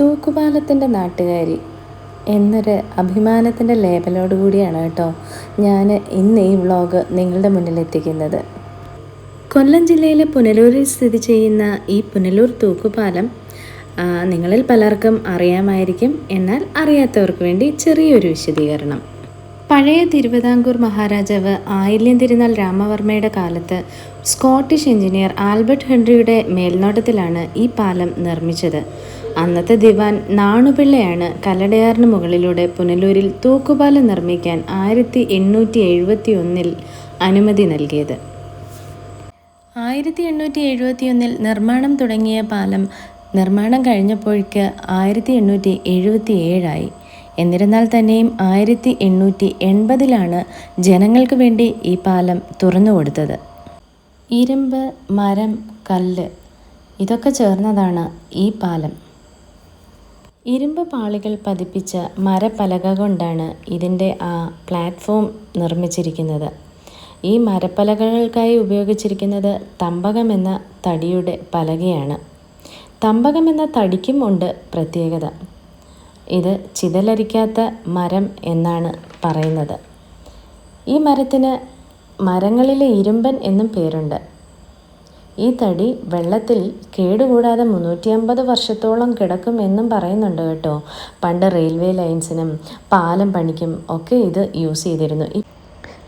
തൂക്കുപാലത്തിന്റെ നാട്ടുകാരി എന്നൊരു അഭിമാനത്തിന്റെ ലേബലോട് കൂടിയാണ് കേട്ടോ ഞാൻ ഇന്ന് ഈ വ്ളോഗ് നിങ്ങളുടെ മുന്നിലെത്തിക്കുന്നത് കൊല്ലം ജില്ലയിലെ പുനലൂരിൽ സ്ഥിതി ചെയ്യുന്ന ഈ പുനലൂർ തൂക്കുപാലം നിങ്ങളിൽ പലർക്കും അറിയാമായിരിക്കും. എന്നാൽ അറിയാത്തവർക്ക് വേണ്ടി ചെറിയൊരു വിശദീകരണം. പഴയ തിരുവിതാംകൂർ മഹാരാജാവ് ആയില്യം തിരുനാൾ രാമവർമ്മയുടെ കാലത്ത് സ്കോട്ടിഷ് എഞ്ചിനീയർ ആൽബർട്ട് ഹെൻറിയുടെ മേൽനോട്ടത്തിലാണ് ഈ പാലം നിർമ്മിച്ചത്. അന്നത്തെ ദിവാൻ നാണുപിള്ളയാണ് കല്ലടയാറിന് മുകളിലൂടെ പുനലൂരിൽ തൂക്കുപാലം നിർമ്മിക്കാൻ ആയിരത്തി എണ്ണൂറ്റി എഴുപത്തി ഒന്നിൽ അനുമതി നൽകിയത്. ആയിരത്തി എണ്ണൂറ്റി എഴുപത്തി ഒന്നിൽ നിർമ്മാണം തുടങ്ങിയ പാലം നിർമ്മാണം കഴിഞ്ഞപ്പോഴേക്ക് ആയിരത്തി എണ്ണൂറ്റി എഴുപത്തി ഏഴായി എന്നിരുന്നാൽ തന്നെയും ആയിരത്തി എണ്ണൂറ്റി എൺപതിലാണ് ജനങ്ങൾക്ക് വേണ്ടി ഈ പാലം തുറന്നു കൊടുത്തത്. ഇരുമ്പ് മരം കല്ല് ഇതൊക്കെ ചേർന്നതാണ് ഈ പാലം. ഇരുമ്പ് പാളികൾ പതിപ്പിച്ച മരപ്പലക കൊണ്ടാണ് ഇതിന്റെ ആ പ്ലാറ്റ്ഫോം നിർമ്മിച്ചിരിക്കുന്നത്. ഈ മരപ്പലകകൾക്കായി ഉപയോഗിച്ചിരിക്കുന്നത് തമ്പകം എന്ന തടിയുടെ പലകയാണ്. തമ്പകം എന്ന തടിക്കും ഉണ്ട് പ്രത്യേകത. ഇത് ചിതലരിക്കാത്ത മരം എന്നാണ് പറയുന്നത്. ഈ മരത്തിന് മരങ്ങളിലെ ഇരുമ്പൻ എന്നും പേരുണ്ട്. ഈ തടി വെള്ളത്തിൽ കേടുകൂടാതെ മുന്നൂറ്റി അമ്പത് വർഷത്തോളം കിടക്കും എന്നും പറയുന്നുണ്ട് കേട്ടോ. പണ്ട് റെയിൽവേ ലൈൻസിനും പാലം പണിക്കും ഒക്കെ ഇത് യൂസ് ചെയ്തിരുന്നു.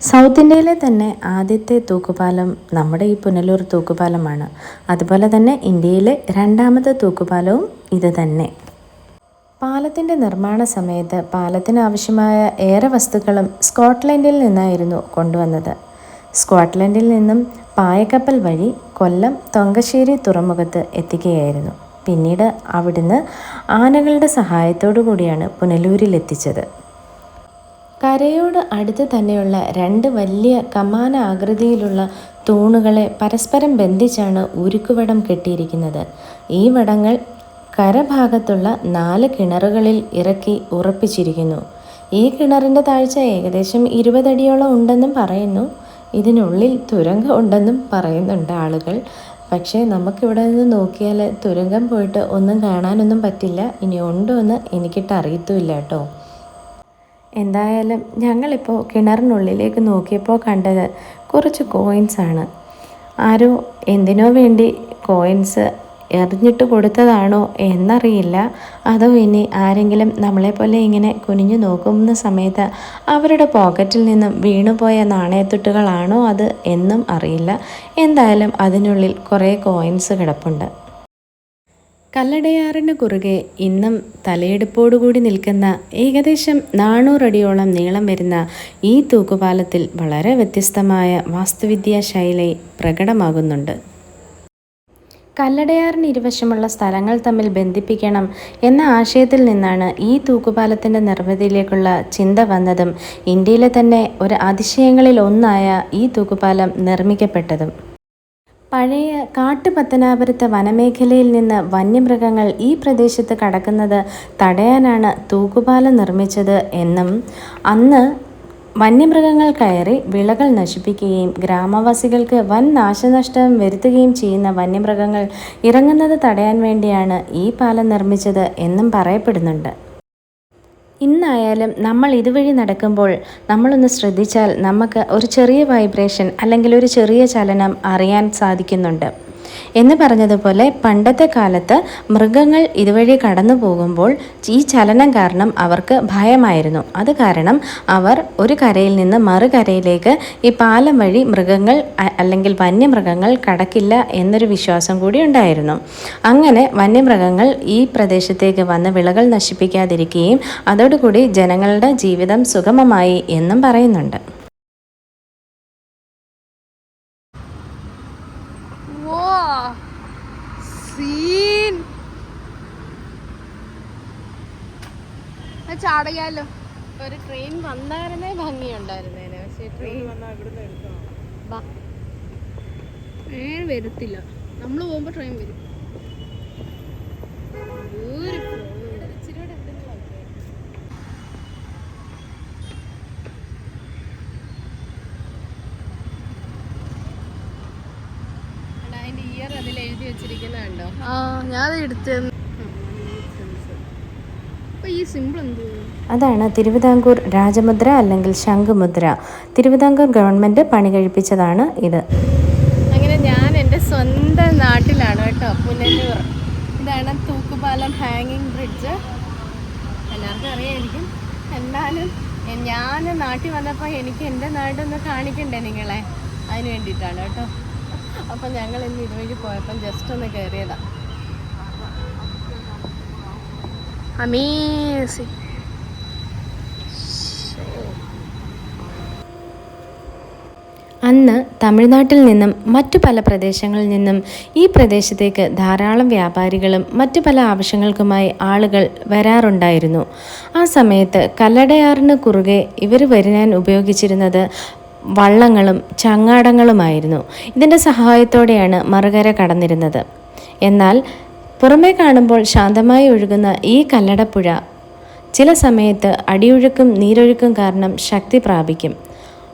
സൗത്ത് ഇന്ത്യയിലെ തന്നെ ആദ്യത്തെ തൂക്കുപാലം നമ്മുടെ ഈ പുനലൂർ തൂക്കുപാലമാണ്. അതുപോലെ തന്നെ ഇന്ത്യയിലെ രണ്ടാമത്തെ തൂക്കുപാലവും ഇത് തന്നെ. പാലത്തിന്റെ നിർമ്മാണ സമയത്ത് പാലത്തിന് ആവശ്യമായ ഏറെ വസ്തുക്കളും സ്കോട്ട്ലൻഡിൽ നിന്നായിരുന്നു കൊണ്ടുവന്നത്. സ്കോട്ട്ലൻഡിൽ നിന്നും പായക്കപ്പൽ വഴി കൊല്ലം തൊങ്കശ്ശേരി തുറമുഖത്ത് എത്തിക്കുകയായിരുന്നു പിന്നീട് അവിടുന്ന് ആനകളുടെ സഹായത്തോടു കൂടിയാണ് പുനലൂരിൽ എത്തിച്ചത് കരയോട് അടുത്ത് തന്നെയുള്ള രണ്ട് വലിയ കമാന ആകൃതിയിലുള്ള തൂണുകളെ പരസ്പരം ബന്ധിച്ചാണ് ഉരുക്കുവടം കെട്ടിയിരിക്കുന്നത്. ഈ വടങ്ങൾ കരഭാഗത്തുള്ള നാല് കിണറുകളിൽ ഇറക്കി ഉറപ്പിച്ചിരിക്കുന്നു. ഈ കിണറിന്റെ താഴ്ച ഏകദേശം ഇരുപതടിയോളം ഉണ്ടെന്നും പറയുന്നു. ഇതിനുള്ളിൽ തുരങ്കം ഉണ്ടെന്നും പറയുന്നുണ്ട് ആളുകൾ. പക്ഷേ നമുക്കിവിടെ നിന്ന് നോക്കിയാൽ തുരങ്കം പോയിട്ട് ഒന്നും കാണാനൊന്നും പറ്റില്ല. ഇനി ഉണ്ടോ എന്ന് എനിക്കിട്ട് അറിയത്തുമില്ല കേട്ടോ. എന്തായാലും ഞങ്ങളിപ്പോൾ കിണറിനുള്ളിലേക്ക് നോക്കിയപ്പോൾ കണ്ടത് കുറച്ച് കോയിൻസ് ആണ്. ആരോ എന്തിനോ വേണ്ടി കോയിൻസ് എറിഞ്ഞിട്ട് കൊടുത്തതാണോ എന്നറിയില്ല. അതോ ഇനി ആരെങ്കിലും നമ്മളെപ്പോലെ ഇങ്ങനെ കുനിഞ്ഞു നോക്കുന്ന സമയത്ത് അവരുടെ പോക്കറ്റിൽ നിന്നും വീണുപോയ നാണയത്തുട്ടുകളാണോ അത് എന്നും അറിയില്ല. എന്തായാലും അതിനുള്ളിൽ കുറേ കോയിൻസ് കിടപ്പുണ്ട്. കല്ലടയാറിന് കുറുകെ ഇന്നും തലയെടുപ്പോടുകൂടി നിൽക്കുന്ന ഏകദേശം നാനൂറടിയോളം നീളം വരുന്ന ഈ തൂക്കുപാലത്തിൽ വളരെ വ്യത്യസ്തമായ വാസ്തുവിദ്യാ ശൈലി പ്രകടമാകുന്നുണ്ട്. കല്ലടയാറിന് ഇരുവശമുള്ള സ്ഥലങ്ങൾ തമ്മിൽ ബന്ധിപ്പിക്കണം എന്ന ആശയത്തിൽ നിന്നാണ് ഈ തൂക്കുപാലത്തിന്റെ നിർമ്മിതിയിലേക്കുള്ള ചിന്ത വന്നതും ഇന്ത്യയിലെ തന്നെ ഒരു അതിശയങ്ങളിൽ ഒന്നായ ഈ തൂക്കുപാലം നിർമ്മിക്കപ്പെട്ടതും. പഴയ കാട്ടുപത്തനാപുരത്തെ വനമേഖലയിൽ നിന്ന് വന്യമൃഗങ്ങൾ ഈ പ്രദേശത്ത് കടക്കുന്നത് തടയാനാണ് തൂക്കുപാലം നിർമ്മിച്ചത് എന്നും അന്ന് വന്യമൃഗങ്ങൾ കയറി വിളകൾ നശിപ്പിക്കുകയും ഗ്രാമവാസികൾക്ക് വൻ നാശനഷ്ടം വരുത്തുകയും ചെയ്യുന്ന വന്യമൃഗങ്ങൾ ഇറങ്ങുന്നത് തടയാൻ വേണ്ടിയാണ് ഈ പാലം നിർമ്മിച്ചത് എന്നും പറയപ്പെടുന്നുണ്ട്. ഇന്നായാലും നമ്മൾ ഇതുവഴി നടക്കുമ്പോൾ നമ്മളൊന്ന് ശ്രദ്ധിച്ചാൽ നമുക്ക് ഒരു ചെറിയ വൈബ്രേഷൻ അല്ലെങ്കിൽ ഒരു ചെറിയ ചലനം അറിയാൻ സാധിക്കുന്നുണ്ട്. എന്ന് പറഞ്ഞതുപോലെ പണ്ടത്തെ കാലത്ത് മൃഗങ്ങൾ ഇതുവഴി കടന്നു പോകുമ്പോൾ ഈ ചലനം കാരണം അവർക്ക് ഭയമായിരുന്നു. അത് കാരണം അവർ ഒരു കരയിൽ നിന്ന് മറുകരയിലേക്ക് ഈ പാലം വഴി മൃഗങ്ങൾ അല്ലെങ്കിൽ വന്യമൃഗങ്ങൾ കടക്കില്ല എന്നൊരു വിശ്വാസം കൂടി ഉണ്ടായിരുന്നു. അങ്ങനെ വന്യമൃഗങ്ങൾ ഈ പ്രദേശത്തേക്ക് വന്ന് വിളകൾ നശിപ്പിക്കാതിരിക്കുകയും അതോടുകൂടി ജനങ്ങളുടെ ജീവിതം സുഗമമായി എന്നും പറയുന്നുണ്ട്. സീൻ. ചാടയാലോ ഒരു ട്രെയിൻ വന്നായിരുന്നേ ഭംഗിയുണ്ടായിരുന്നേനെ. പക്ഷേ ട്രെയിൻ വരത്തില്ല. നമ്മൾ പോകുമ്പോ ട്രെയിൻ വരും അതിന്റെ ഇയർ അതിൽ എഴുതി വെച്ചിരിക്കുന്നത് കണ്ടോ ആ ഞാൻ എടുത്ത് അതാണ് തിരുവിതാംകൂർ രാജമുദ്ര അല്ലെങ്കിൽ ശംഖുമുദ്ര. തിരുവിതാംകൂർ ഗവൺമെന്റ് പണി കഴിപ്പിച്ചതാണ് ഇത്. അങ്ങനെ ഞാൻ എന്റെ സ്വന്തം നാട്ടിലാണ് കേട്ടോ പുനലൂർ ഇതാണ് തൂക്കുപാലം ഹാങ്ങിങ് ബ്രിഡ്ജ് എല്ലാവർക്കും അറിയായിരിക്കും. എന്നാലും ഞാൻ നാട്ടിൽ വന്നപ്പോൾ എനിക്ക് എന്റെ നാടൊന്ന് കാണിക്കണ്ടേ നിങ്ങളെ? അതിന് വേണ്ടിയിട്ടാണ് കേട്ടോ. അപ്പം ഞങ്ങൾ ഇന്ന് ഇതുവഴി പോയപ്പം ജസ്റ്റ് ഒന്ന് കയറിയതാ അമീസി. അന്ന് തമിഴ്നാട്ടിൽ നിന്നും മറ്റു പല പ്രദേശങ്ങളിൽ നിന്നും ഈ പ്രദേശത്തേക്ക് ധാരാളം വ്യാപാരികളും മറ്റു പല ആവശ്യങ്ങൾക്കുമായി ആളുകൾ വരാറുണ്ടായിരുന്നു. ആ സമയത്ത് കല്ലടയാറിന് കുറുകെ ഇവർ വരുവാൻ ഉപയോഗിച്ചിരുന്നത് വള്ളങ്ങളും ചങ്ങാടങ്ങളുമായിരുന്നു. ഇതിന്റെ സഹായത്തോടെയാണ് മറുകര കടന്നിരുന്നത്. എന്നാൽ പുറമേ കാണുമ്പോൾ ശാന്തമായി ഒഴുകുന്ന ഈ കല്ലടപ്പുഴ ചില സമയത്ത് അടിയൊഴുക്കും നീരൊഴുക്കും കാരണം ശക്തി പ്രാപിക്കും.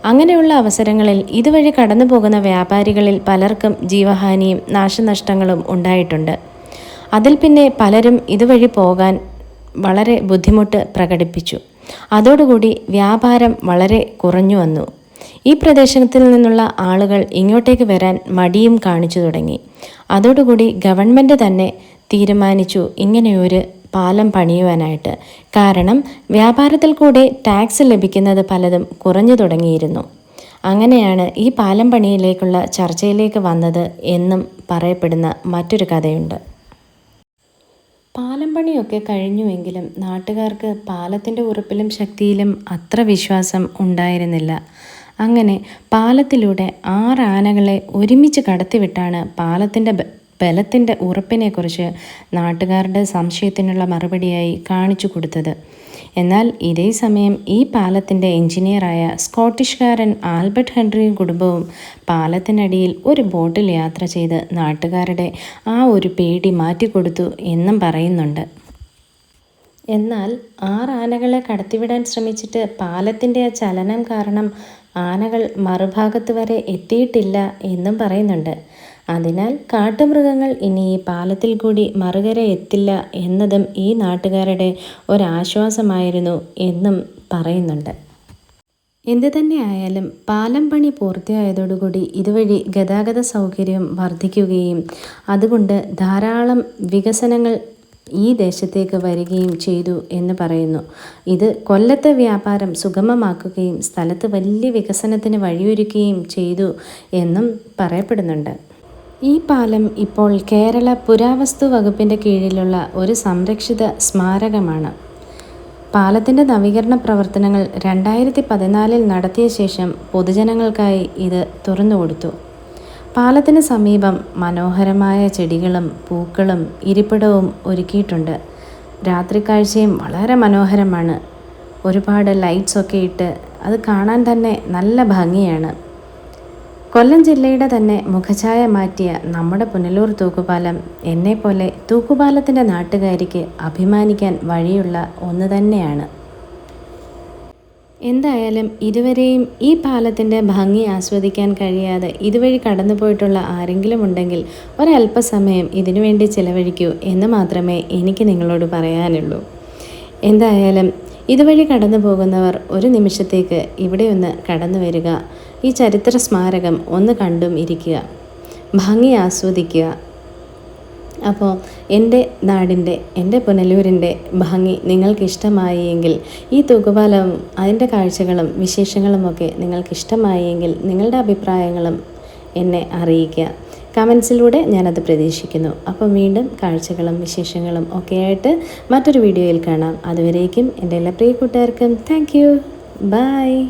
അങ്ങനെയുള്ള അവസരങ്ങളിൽ ഇതുവഴി കടന്നു പോകുന്ന വ്യാപാരികളിൽ പലർക്കും ജീവഹാനിയും നാശനഷ്ടങ്ങളും ഉണ്ടായിട്ടുണ്ട്. അതിൽ പിന്നെ പലരും ഇതുവഴി പോകാൻ വളരെ ബുദ്ധിമുട്ട് പ്രകടിപ്പിച്ചു. അതോടുകൂടി വ്യാപാരം വളരെ കുറഞ്ഞു വന്നു. ഈ പ്രദേശത്തിൽ നിന്നുള്ള ആളുകൾ ഇങ്ങോട്ടേക്ക് വരാൻ മടിയും കാണിച്ചു തുടങ്ങി. അതോടുകൂടി ഗവൺമെന്റ് തന്നെ തീരുമാനിച്ചു ഇങ്ങനെയൊരു പാലം പണിയുവാനായിട്ട്. കാരണം വ്യാപാരത്തിൽ കൂടെ ടാക്സ് ലഭിക്കുന്നത് പലതും കുറഞ്ഞു തുടങ്ങിയിരുന്നു. അങ്ങനെയാണ് ഈ പാലം പണിയിലേക്കുള്ള ചർച്ചയിലേക്ക് വന്നത് എന്നും പറയപ്പെടുന്ന മറ്റൊരു കഥയുണ്ട്. പാലം പണിയൊക്കെ കഴിഞ്ഞുവെങ്കിലും നാട്ടുകാർക്ക് പാലത്തിന്റെ ഉറപ്പിലും ശക്തിയിലും അത്ര വിശ്വാസം ഉണ്ടായിരുന്നില്ല. അങ്ങനെ പാലത്തിലൂടെ ആറ് ആനകളെ ഒരുമിച്ച് കടത്തിവിട്ടാണ് പാലത്തിന്റെ ബലത്തിന്റെ ഉറപ്പിനെക്കുറിച്ച് നാട്ടുകാരുടെ സംശയത്തിനുള്ള മറുപടിയായി കാണിച്ചു കൊടുത്തത്. എന്നാൽ ഇതേ സമയം ഈ പാലത്തിന്റെ എഞ്ചിനീയറായ സ്കോട്ടിഷ്കാരൻ ആൽബർട്ട് ഹെൻറിയും കുടുംബവും പാലത്തിനടിയിൽ ഒരു ബോട്ടിൽ യാത്ര ചെയ്ത് നാട്ടുകാരുടെ ആ ഒരു പേടി മാറ്റിക്കൊടുത്തു എന്നും പറയുന്നുണ്ട്. എന്നാൽ ആറ് ആനകളെ കടത്തിവിടാൻ ശ്രമിച്ചിട്ട് പാലത്തിന്റെ ആ ചലനം കാരണം ആനകൾ മറുഭാഗത്ത് വരെ എത്തിയിട്ടില്ല എന്നും പറയുന്നുണ്ട്. അതിനാൽ കാട്ടുമൃഗങ്ങൾ ഇനി ഈ പാലത്തിൽ കൂടി മറുകര എത്തില്ല എന്നതും ഈ നാട്ടുകാരുടെ ഒരാശ്വാസമായിരുന്നു എന്നും പറയുന്നുണ്ട്. എന്തു തന്നെയായാലും പാലം പണി പൂർത്തിയായതോടുകൂടി ഇതുവഴി ഗതാഗത സൗകര്യം വർദ്ധിക്കുകയും അതുകൊണ്ട് ധാരാളം വികസനങ്ങൾ ഈ ദേശത്തേക്ക് വരികയും ചെയ്തു എന്ന് പറയുന്നു. ഇത് കൊല്ലത്തെ വ്യാപാരം സുഗമമാക്കുകയും സ്ഥലത്ത് വലിയ വികസനത്തിന് വഴിയൊരുക്കുകയും ചെയ്തു എന്നും പറയപ്പെടുന്നുണ്ട്. ഈ പാലം ഇപ്പോൾ കേരള പുരാവസ്തു വകുപ്പിന്റെ കീഴിലുള്ള ഒരു സംരക്ഷിത സ്മാരകമാണ്. പാലത്തിന്റെ നവീകരണ പ്രവർത്തനങ്ങൾ രണ്ടായിരത്തി പതിനാലിൽ നടത്തിയ ശേഷം പൊതുജനങ്ങൾക്കായി ഇത് തുറന്നുകൊടുത്തു. പാലത്തിന് സമീപം മനോഹരമായ ചെടികളും പൂക്കളും ഇരിപ്പിടവും ഒരുക്കിയിട്ടുണ്ട്. രാത്രി കാഴ്ചയും വളരെ മനോഹരമാണ്. ഒരുപാട് ലൈറ്റ്സൊക്കെ ഇട്ട് അത് കാണാൻ തന്നെ നല്ല ഭംഗിയാണ്. കൊല്ലം ജില്ലയുടെ തന്നെ മുഖഛായ മാറ്റിയ നമ്മുടെ പുനലൂർ തൂക്കുപാലം എന്നെപ്പോലെ തൂക്കുപാലത്തിന്റെ നാട്ടുകാരിക്ക് അഭിമാനിക്കാൻ വഴിയുള്ള ഒന്ന് തന്നെയാണ്. എന്തായാലും ഇതുവരെയും ഈ പാലത്തിന്റെ ഭംഗി ആസ്വദിക്കാൻ കഴിയാതെ ഇതുവഴി കടന്നു പോയിട്ടുള്ള ആരെങ്കിലും ഉണ്ടെങ്കിൽ ഒരല്പസമയം ഇതിനുവേണ്ടി ചിലവഴിക്കൂ എന്ന് മാത്രമേ എനിക്ക് നിങ്ങളോട് പറയാനുള്ളൂ. എന്തായാലും ഇതുവഴി കടന്നു പോകുന്നവർ ഒരു നിമിഷത്തേക്ക് ഇവിടെ ഒന്ന് കടന്നു വരിക. ഈ ചരിത്ര സ്മാരകം ഒന്ന് കണ്ടും ഇരിക്കുക. ഭംഗി ആസ്വദിക്കുക. അപ്പോൾ എന്റെ നാടിന്റെ എന്റെ പുനലൂരിന്റെ ഭംഗി നിങ്ങൾക്ക് ഇഷ്ടമായി എങ്കിൽ ഈ തൂക്കുപാലവും അതിന്റെ കാഴ്ചകളും വിശേഷങ്ങളുമൊക്കെ നിങ്ങൾക്ക് ഇഷ്ടമായി എങ്കിൽ നിങ്ങളുടെ അഭിപ്രായങ്ങളും എന്നെ അറിയിക്കുക. കമൻസിലൂടെ ഞാനത് പ്രതീക്ഷിക്കുന്നു. അപ്പം വീണ്ടും കാഴ്ചകളും വിശേഷങ്ങളും ഒക്കെ ആയിട്ട് മറ്റൊരു വീഡിയോയിൽ കാണാം. അതുവരേക്കും എന്റെ എല്ലാ പ്രിയ കൂട്ടുകാർക്കും താങ്ക് യു. ബൈ.